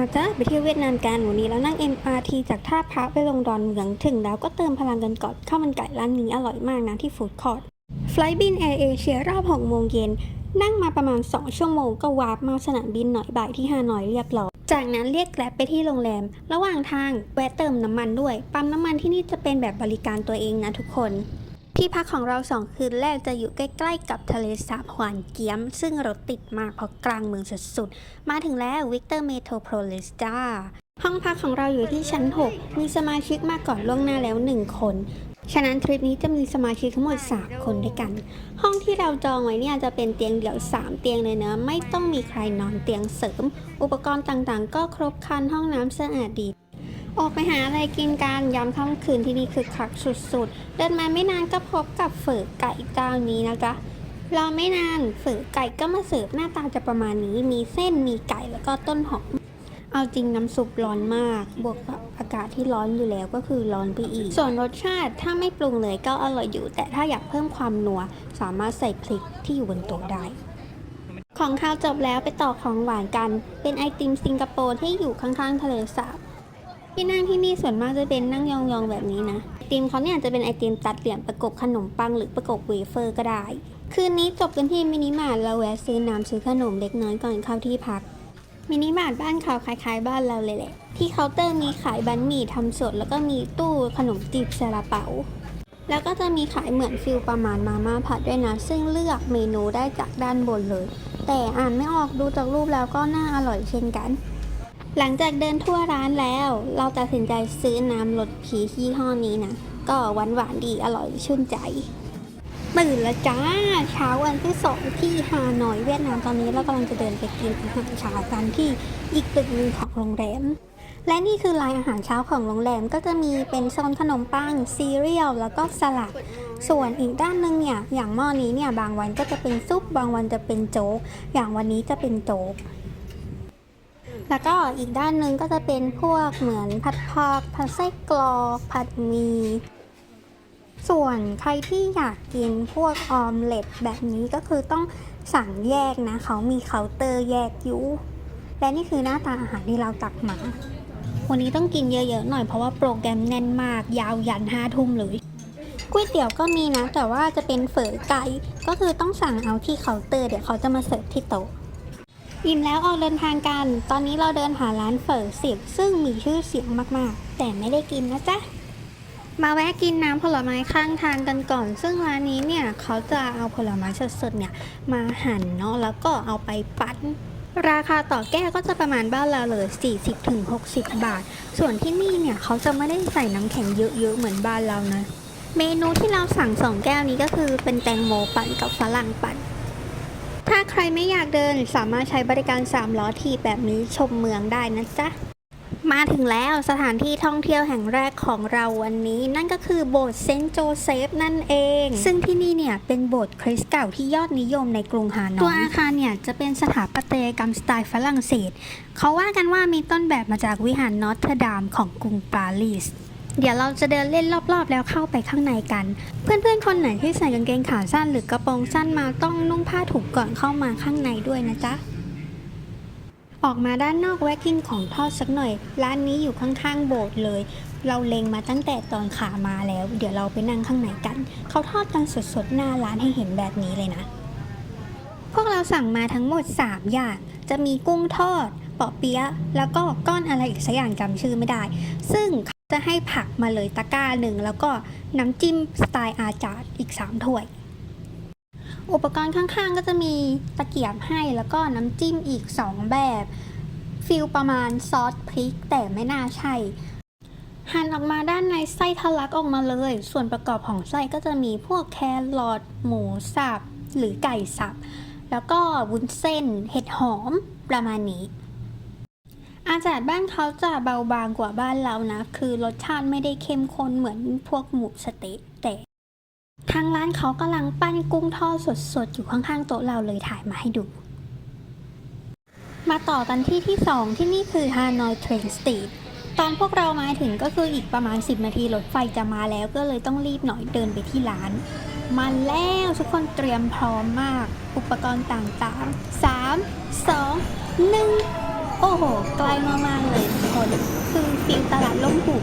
มาจ้าไปเที่ยวเวียดนามกันวันนี้เรานั่ง MRT จากท่าพระไปลงดอนเมืองถึงแล้วก็เติมพลังกันก่อนข้าวมันไก่ร้านนี้อร่อยมากนะที่ฟู้ดคอร์ทไฟล์บินแอร์เอเชียรอบ6โมงเย็นนั่งมาประมาณ 2 ชั่วโมงก็วาร์ปมาสนามบินหน่อยบ่ายที่ฮานอยเรียบร้อยจากนั้นเรียกแกร็บไปที่โรงแรม ระหว่างทางแวะเติมน้ำมันด้วย ปั๊มน้ำมันที่นี่จะเป็นแบบบริการตัวเองนะทุกคน ที่พักของเราสองคืนแรกจะอยู่ใกล้ๆกับทะเลสาบหวานเกียม ซึ่งรถติดมากเพราะกลางเมืองสุดๆ มาถึงแล้ววิกเตอร์เมโทรโพลิสจ้าห้องพักของเราอยู่ที่ชั้น 6 มีสมาชิกมาก่อนล่วงหน้าแล้ว 1 คน ฉะนั้นทริปนี้จะมีสมาชิกทั้งหมด 3 คนด้วยกัน ห้องที่เราจองไว้เนี่ยจะเป็นเตียงเดี่ยว 3 เตียงเลยเนะไม่ต้องมีใครนอนเตียงเสริม อุปกรณ์ต่างๆ ก็ครบครันห้องน้ำสะอาดดี ออกไปหาอะไรกินกันยามค่ำคืนที่นี่คือคักสุดๆ เดินมาไม่นานก็พบกับเฝอไก่เจ้านี้นะจ๊ะรอไม่นานเฝอไก่ก็มาเสิร์ฟหน้าตาจะประมาณนี้ มีเส้นมีไก่แล้วก็ต้นหอมเอาจริงน้ำซุปร้อนมาก บวกกับอากาศที่ร้อนอยู่แล้วก็คือร้อนไปอีก ส่วนรสชาติถ้าไม่ปรุงเลยก็อร่อยอยู่ แต่ถ้าอยากเพิ่มความนัว สามารถใส่พริกที่อยู่บนโต๊ะได้ ของข้าวจบแล้วไปต่อของหวานกัน เป็นไอติมสิงคโปร์ที่อยู่ข้างๆทะเลสาบ ที่นั่งที่นี่ส่วนมากจะเป็นนั่งยองๆแบบนี้นะไอติมเขาเนี่ยจะเป็นไอติมตัดเหลี่ยมประกบขนมปังหรือประกบเวเฟอร์ก็ได้ คืนนี้จบกันที่มินิมาร์ทเราแวะซื้อน้ำซื้อขนมเล็กน้อยก่อนเข้าที่พักมินิมาร์ทบ้านเขาคล้ายๆบ้านเราเลยแหละ ที่เคาน์เตอร์มีขายบันหมี่ทำสด แล้วก็มีตู้ขนมจีบซาลาเปา แล้วก็จะมีขายเหมือนฟิลประมาณมาม่าผัดด้วยนะ ซึ่งเลือกเมนูได้จากด้านบนเลย แต่อ่านไม่ออกดูจากรูปแล้วก็น่าอร่อยเช่นกัน หลังจากเดินทั่วร้านแล้ว เราตัดสินใจซื้อน้ำรสผียี่ห้อนี้นะ ก็หวานหวานดีอร่อยชื่นใจตื่นแล้วจ้า เช้าวันที่สองที่ฮานอยเวียดนามตอนนี้เรากำลังจะเดินไปกินอาหารเช้ากันที่อีกตึกหนึ่งของโรงแรมและนี่คือลายอาหารเช้าของโรงแรมก็จะมีเป็นโซนขนมปังซีเรียลแล้วก็สลัด ส่วนอีกด้านหนึ่งเนี่ยอย่างหม้อนี้เนี่ยบางวันก็จะเป็นซุปบางวันจะเป็นโจ๊ก อย่างวันนี้จะเป็นโจ๊ก แล้วก็อีกด้านหนึ่งก็จะเป็นพวกเหมือนผัดผักผัดไส้กรอกผัดหมี ส่วนใครที่อยากกินพวกออมเล็ตแบบนี้ก็คือต้องสั่งแยกนะ เขามีเคาน์เตอร์แยกอยู่ และนี่คือหน้าตาอาหารที่เราตักมา วันนี้ต้องกินเยอะๆหน่อยเพราะว่าโปรแกรมแน่นมากยาวยันห้าทุ่มเลยก๋วยเตี๋ยวก็มีนะ แต่ว่าจะเป็นเฝอไก่ก็คือต้องสั่งเอาที่เคาน์เตอร์เดี๋ยวเขาจะมาเสิร์ฟที่โต๊ะ อิ่มแล้วออกเดินทางกัน ตอนนี้เราเดินหาร้านเฝอเสียบซึ่งมีชื่อเสียงมากๆ แต่ไม่ได้กินนะจ๊ะ มาแวะกินน้ำผลไม้ข้างทางกันก่อน ซึ่งร้านนี้เนี่ยเขาจะเอาผลไม้สดๆเนี่ยมาหั่นเนาะแล้วก็เอาไปปั้นราคาต่อแก้วก็จะประมาณบ้านเราเลย 40-60 บาท ส่วนที่นี่เนี่ยเขาจะไม่ได้ใส่น้ำแข็งเยอะๆเหมือนบ้านเรานะ เมนูที่เราสั่งสองแก้วนี้ก็คือเป็นแตงโมปั่นกับฝรั่งปั่น ถ้าใครไม่อยากเดินสามารถใช้บริการ 3 ล้อทีบแบบนี้ชมเมืองได้นะจ๊ะ มาถึงแล้วสถานที่ท่องเที่ยวแห่งแรกของเราวันนี้ นั่นก็คือโบสถ์เซนต์โจเซฟนั่นเอง ซึ่งที่นี่เนี่ยเป็นโบสถ์คริสต์เก่าที่ยอดนิยมในกรุงฮานอยตัวอาคารเนี่ยจะเป็นสถาปัตยกรรมสไตล์ฝรั่งเศส เขาว่ากันว่ามีต้นแบบมาจากวิหารนอตเทอร์ดามของกรุงปารีส เดี๋ยวเราจะเดินเล่นรอบๆ แล้วเข้าไปข้างในกัน เพื่อนๆ คนไหนที่ใส่กางเกงขาสั้นหรือกระโปรงสั้นมาต้องนุ่งผ้าถุงก่อนเข้ามาข้างในด้วยนะจ๊ะ ออกมาด้านนอกแวะกินของทอดสักหน่อย ร้านนี้อยู่ข้างๆ โบสถ์เลย เราเลงมาตั้งแต่ตอนขามาแล้ว เดี๋ยวเราไปนั่งข้างในกัน เขาทอดกันสดๆ หน้าร้านให้เห็นแบบนี้เลยนะ พวกเราสั่งมาทั้งหมด 3 อย่าง จะมีกุ้งทอดปาะเปี๊ยะแล้วก็ก้อนอะไรอีกสักอย่างจำชื่อไม่ได้ ซึ่ง จะให้ผักมาเลยตะกร้าหนึ่งแล้วก็น้ำจิ้มสไตล์อาจาร์ดอีก 3 ถ้วย อุปกรณ์ข้างๆ ก็จะมีตะเกียบให้แล้วก็น้ำจิ้มอีก 2 แบบฟิลประมาณซอสพริกแต่ไม่น่าใช่หั่นออกมาด้านในไส้ทะลักออกมาเลย ส่วนประกอบของไส้ก็จะมีพวกแครอทหมูสับหรือไก่สับ แล้วก็วุ้นเส้น เห็ดหอมประมาณนี้ อาจารย์บ้านเขาจะเบาบางกว่าบ้านเรานะ คือรสชาติไม่ได้เข้มข้นเหมือนพวกหมูสเต๊ะแต่ทางร้านเขากำลังปั้นกุ้งทอดสดๆ อยู่ข้างๆโต๊ะเราเลยถ่ายมาให้ดู มาต่อกันที่ที่ 2 ที่นี่คือฮานอยเทรนสตรีทตอนพวกเรามาถึงก็คืออีกประมาณ 10 นาทีรถไฟจะมาแล้วก็เลยต้องรีบหน่อยเดินไปที่ร้าน มาแล้วทุกคนเตรียมพร้อมมาก อุปกรณ์ต่างๆ 3 2 1 โอ้โหใกล้มากๆเลยทุกคน คือฟิลตลาดล่มหุบ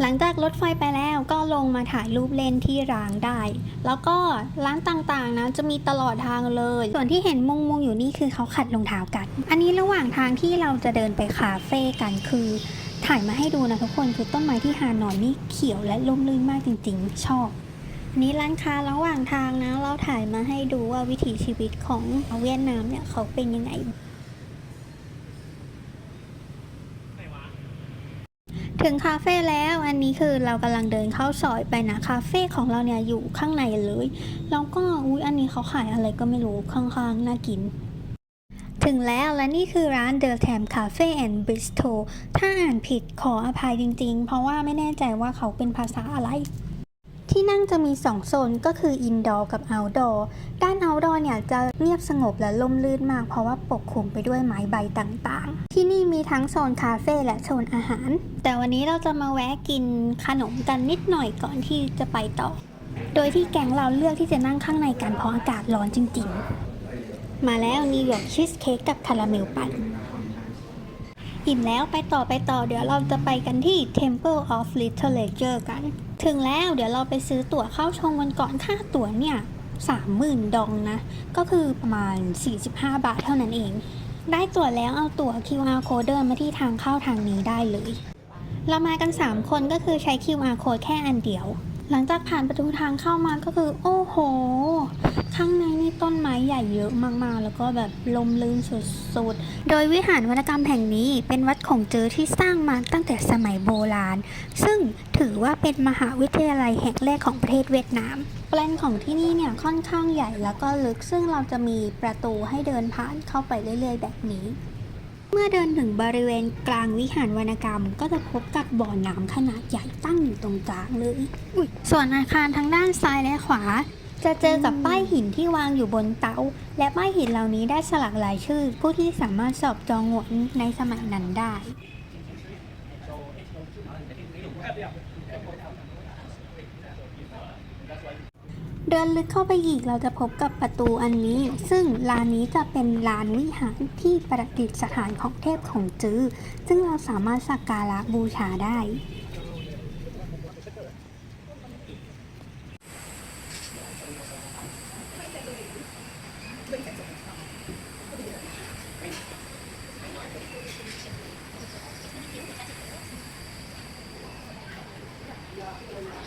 หลังจากรถไฟไปแล้วก็ลงมาถ่ายรูปเล่นที่ร้างได้ แล้วก็ร้านต่างๆนะจะมีตลอดทางเลย ส่วนที่เห็นมุงมุงๆอยู่นี่คือเขาขัดรองเท้ากัน อันนี้ระหว่างทางที่เราจะเดินไปคาเฟ่กันคือ ถ่ายมาให้ดูนะทุกคนคือต้นไม้ที่ฮานอยนี่เขียวและร่มรื่นมากจริง ๆ ชอบนี่ร้านค้าระหว่างทางนะเราถ่ายมาให้ดูว่าวิถีชีวิตของเวียดนามเนี่ยเขาเป็นยังไง ถึงคาเฟ่แล้วอันนี้คือเรากำลังเดินเข้าซอยไปนะคาเฟ่ของเราเนี่ยอยู่ข้างในเลยแล้วก็อุ้ยอันนี้เขาขายอะไรก็ไม่รู้ข้างๆน่ากินถึงแล้วและนี่คือร้าน The Tam Cafe and Bistro ถ้าอ่านผิดขออภัยจริงๆ เพราะว่าไม่แน่ใจว่าเขาเป็นภาษาอะไร ที่นั่งจะมี 2 โซนก็คือ Indoor กับ Outdoor ด้าน Outdoor เนี่ยจะเงียบสงบและล่มลื่นมาก เพราะว่าปกคลุมไปด้วยไม้ใบต่างๆ ที่นี่มีทั้งโซนคาเฟ่และโซนอาหาร แต่วันนี้เราจะมาแวะกินขนมกันนิดหน่อยก่อนที่จะไปต่อ โดยที่แก๊งเราเลือกที่จะนั่งข้างในกันเพราะอากาศร้อนจริงๆ มาแล้วนิวยอร์กชีสเค้กกับคาราเมลปั่นอิ่มแล้วไปต่อไปต่อเดี๋ยวเราจะไปกันที่ Temple of Literature กัน ถึงแล้วเดี๋ยวเราไปซื้อตั๋วเข้าชมกันก่อนค่าตั๋วเนี่ยสามหมื่นดองนะ ก็คือประมาณ 45 บาทเท่านั้นเอง ได้ตั๋วแล้วเอาตั๋ว QR code เดินมาที่ทางเข้าทางนี้ได้เลย เรามากัน 3 คนก็คือใช้ QR code แค่อันเดียว หลังจากผ่านประตูทางเข้ามาก็คือ โอ้โห ข้างในนี่ต้นไม้ใหญ่เยอะมากๆ แล้วก็แบบลมลื่นสุดๆ โดยวิหารวรรณกรรมแห่งนี้เป็นวัดของเจอที่สร้างมาตั้งแต่สมัยโบราณ ซึ่งถือว่าเป็นมหาวิทยาลัยแห่งแรกของประเทศเวียดนามแปลนของที่นี่เนี่ยค่อนข้างใหญ่แล้วก็ลึกซึ่งเราจะมีประตูให้เดินผ่านเข้าไปเรื่อยๆ แบบนี้เมื่อเดินถึงบริเวณกลางวิหารวรรณกรรม ก็จะพบกับบ่อน้ำขนาดใหญ่ตั้งอยู่ตรงกลางเลยอุ๊ยส่วนอาคารทางด้านซ้ายและขวา จะเจอกับป้ายหินที่วางอยู่บนเตาและป้ายหินเหล่านี้ได้สลักรายชื่อ ผู้ที่สามารถสอบจองหวนในสมัยนั้นได้ เดินลึกเข้าไปอีกเราจะพบกับประตูอันนี้ ซึ่งลานนี้จะเป็นลานวิหารที่ประดิษฐานของเทพของจื้อ ซึ่งเราสามารถสักการะบูชาได้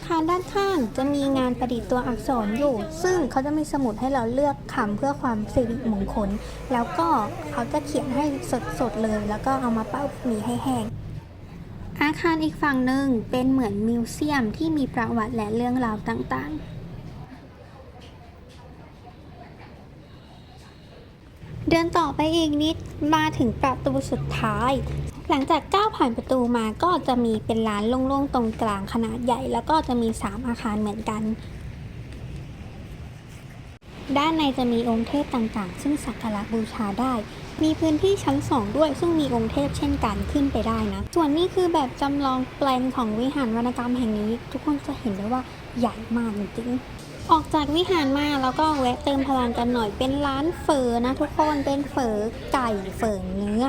ทางด้านข้างจะมีงาน ประดิษฐ์ตัวอักษรอยู่ ซึ่งเขาจะมีสมุดให้เราเลือกคำเพื่อความสิริมงคล แล้วก็เขาจะเขียนให้สดๆเลย แล้วก็เอามาเป้าหมีให้แห้งอาคารอีกฝั่งหนึ่งเป็นเหมือนมิวเซียมที่มีประวัติและเรื่องราวต่างๆ เดินต่อไปอีกนิดมาถึงประตูสุดท้าย หลังจากก้าวผ่านประตูมาก็จะมีเป็นร้านโล่งๆตรงกลางขนาดใหญ่ แล้วก็จะมี 3 อาคารเหมือนกัน ด้านในจะมีองค์เทพต่างๆ ซึ่งสักการะบูชาได้ มีพื้นที่ชั้น 2 ด้วย ซึ่งมีองค์เทพเช่นกันขึ้นไปได้นะ ส่วนนี้คือแบบจำลองแปลนของวิหารวรรณกรรมแห่งนี้ ทุกคนจะเห็นได้ว่าใหญ่มากจริงๆออกจากวิหารมาแล้วก็แวะเติมพลังกันหน่อยเป็นร้านเฝอนะทุกคนเป็นเฝอไก่เฝอเนื้อ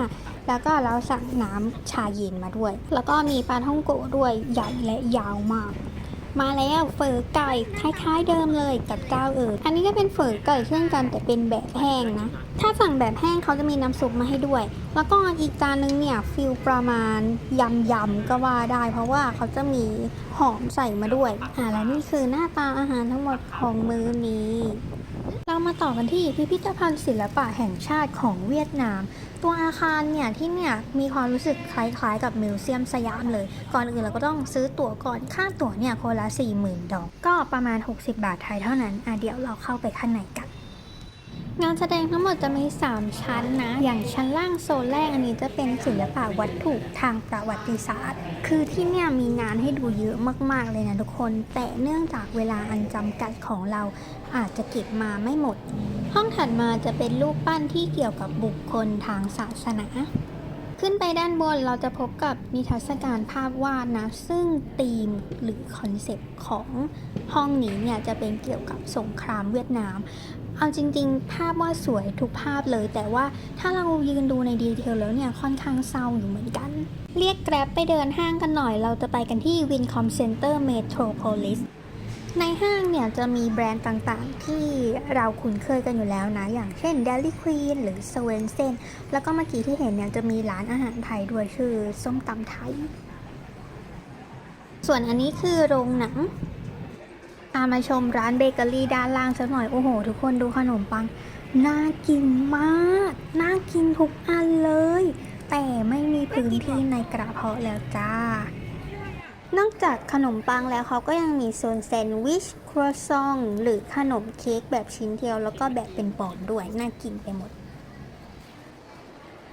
แล้วก็เราสั่งน้ำชาเย็นมาด้วย แล้วก็มีปลาท่องโกะด้วยใหญ่และยาวมาก มาแล้วเฝอไก่คล้ายๆเดิมเลยกับเจ้าอื่นอันนี้ก็เป็นเฝอไก่เช่นกันแต่เป็นแบบแห้งนะ ถ้าสั่งแบบแห้งเขาจะมีน้ำซุปมาให้ด้วย แล้วก็อีกจานนึงเนี่ยฟิลประมาณยำยำๆก็ว่าได้ เพราะว่าเขาจะมีหอมใส่มาด้วยอ่าและนี่คือหน้าตาอาหารทั้งหมดของมื้อนี้ เรามาต่อกันที่พิพิธภัณฑ์ศิลปะแห่งชาติของเวียดนาม ตัวอาคารเนี่ยที่เนี่ยมีความรู้สึกคล้ายๆ กับมิวเซียมสยามเลย ก่อนอื่นเราก็ต้องซื้อตั๋วก่อน ค่าตั๋วเนี่ยคนละ 40,000 ดอก ก็ประมาณ 60 บาทไทยเท่านั้น อะเดี๋ยวเราเข้าไปข้างในกัน งานแสดงทั้งหมดจะมี 3 ชั้นนะ อย่างชั้นล่างโซนแรกอันนี้จะเป็นศิลปะวัตถุทางประวัติศาสตร์ คือที่เนี่ยมีงานให้ดูเยอะมาก ๆ เลยนะทุกคน แต่เนื่องจากเวลาอันจำกัดของเราอาจจะเก็บมาไม่หมด ห้องถัดมาจะเป็นรูปปั้นที่เกี่ยวกับบุคคลทางศาสนาขึ้นไปด้านบนเราจะพบกับนิทรรศการภาพวาดนะ ซึ่งธีมหรือคอนเซปต์ของห้องนี้เนี่ยจะเป็นเกี่ยวกับสงครามเวียดนาม เอาจริง ๆ ภาพว่าสวยทุกภาพเลย แต่ว่าถ้าเรายืนดูในดีเทลแล้วเนี่ยค่อนข้างเศร้าอยู่เหมือนกัน เรียกแกร็บไปเดินห้างกันหน่อย เราจะไปกันที่ Wincom Center Metropolis ในห้างเนี่ยจะมีแบรนด์ต่างๆ ที่เราคุ้นเคยกันอยู่แล้วนะ อย่างเช่น Dairy Queen หรือ s w e n s o n แล้วก็เมื่อกี้ที่เห็นเนี่ยจะมีร้านอาหารไทยด้วยชื่อส้มตำไทย ส่วนอันนี้คือโรงหนัง ตามมาชมร้านเบเกอรี่ด้านล่างสักหน่อย โอ้โห ทุกคนดูขนมปัง น่ากินมาก น่ากินทุกอันเลย แต่ไม่มีพื้นที่ในกระเพาะแล้วจ้านอกจากขนมปังแล้วเขาก็ยังมีโซนแซนด์วิช ครัวซอง หรือขนมเค้กแบบชิ้นเดียว แล้วก็แบบเป็นปอนด้วย น่ากินไปหมด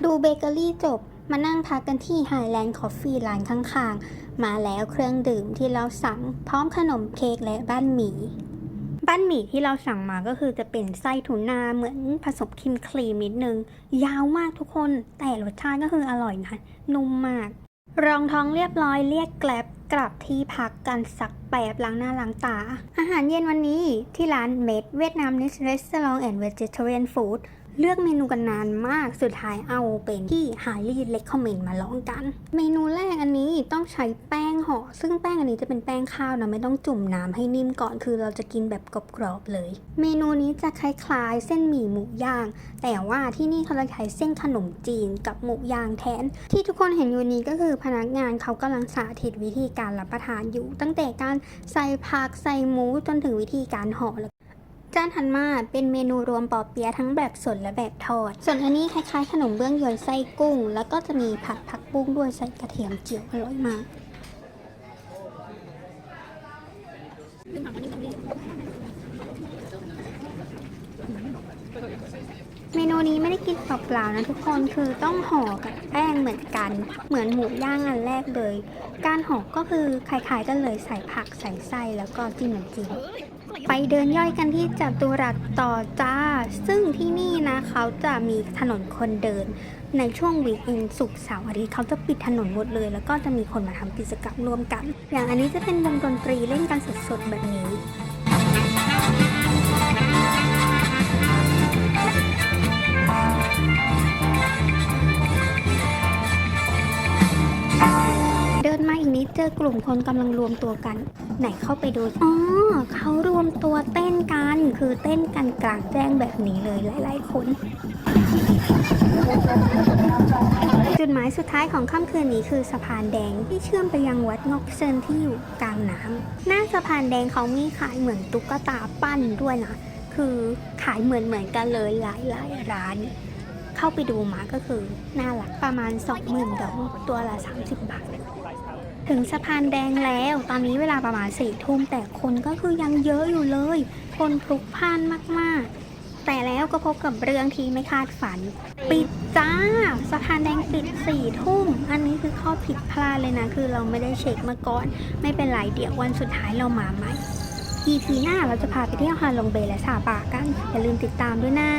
ดูเบเกอรี่จบ มานั่งพักกันที่ Highland Coffee ร้านข้างๆ มาแล้วเครื่องดื่มที่เราสั่งพร้อมขนมเค้กและบ้านหมี่บ้านหมี่ที่เราสั่งมาก็คือจะเป็นไส้ทูน่าเหมือนผสมครีมครีมนิดนึง ยาวมากทุกคนแต่รสชาติก็คืออร่อยนะ นุ่มมาก รองท้องเรียบร้อยเรียกแกลบกลับที่พักกันสักแป๊บล้างหน้าล้างตา อาหารเย็นวันนี้ที่ร้านเมดเวียดนามนิสเรสซองแอนด์เวจิเทเรียนฟู้ด เลือกเมนูกันนานมากสุดท้ายเอาเป็นที่ highly recommend มาลองกัน เมนูแรกอันนี้ต้องใช้แป้งห่อซึ่งแป้งอันนี้จะเป็นแป้งข้าวนะไม่ต้องจุ่มน้ำให้นิ่มก่อนคือเราจะกินแบบกรอบๆเลย เมนูนี้จะคล้ายๆ เส้นหมี่หมูย่าง แต่ว่าที่นี่เขาจะใช้เส้นขนมจีนกับหมูย่างแทน ที่ทุกคนเห็นอยู่นี้ก็คือพนักงานเขากำลังสาธิตวิธีการรับประทานอยู่ ตั้งแต่การใส่ผักใส่หมูจนถึงวิธีการห่อแล้ว จานถัดมาเป็นเมนูรวมปอเปี๊ยะทั้งแบบสดและแบบทอด ส่วนอันนี้คล้ายๆ ขนมเบื้องยวนไส้กุ้ง แล้วก็จะมีผัดผักบุ้งด้วยใส่กระเทียมเจียวอร่อยมากเมนูนี้ไม่ได้กินเปล่าๆนะทุกคนคือต้องห่อกับแป้งเหมือนกัน เหมือนหมูย่างอันแรกเลย การห่อก็คือคล้ายๆกันเลยใส่ผักใส่ไส้แล้วก็จิ้มน้ำจิ้ม ไปเดินย่อยกันที่จัตุรัสต่อจ้า ซึ่งที่นี่นะเขาจะมีถนนคนเดิน ในช่วงวีคเอนศุกเสาร์อาทิตย์เขาจะปิดถนนหมดเลย แล้วก็จะมีคนมาทำกิจกรรมร่วมกัน อย่างอันนี้จะเป็นวงดนตรีเล่นกันสดๆแบบนี้เดินมาอีกนิดเจอกลุ่มคนกำลังรวมตัวกัน ไหนเข้าไปดูอ๋อเขารวมตัวเต้นกัน คือเต้นกันกลางแจ้งแบบนี้เลยหลายๆคนจุดหมายสุดท้ายของค่ำคืนนี้คือสะพานแดงที่เชื่อมไปยังวัดงอกเซินที่อยู่กลางน้ำหน้าสะพานแดงเขามีขายเหมือนตุ๊กตาปั้นด้วยนะ คือขายเหมือนเหมือนกันเลยหลายๆร้าน เข้าไปดูมาก็คือ น่ารักประมาณ 20,000ดองตัวละ 30 บาท ถึงสะพานแดงแล้ว ตอนนี้เวลาประมาณสี่ทุ่มแต่คนก็คือยังเยอะอยู่เลย คนพลุกพล่านมากๆ แต่แล้วก็พบกับเรื่องที่ไม่คาดฝัน ปิดจ้า สะพานแดงปิดสี่ทุ่ม อันนี้คือข้อผิดพลาดเลยนะ คือเราไม่ได้เช็คมาก่อน ไม่เป็นไรเดี๋ยววันสุดท้ายเรามาใหม่ EP หน้าเราจะพาไปเที่ยวฮาลงเบยและซาปากัน อย่าลืมติดตามด้วยนะ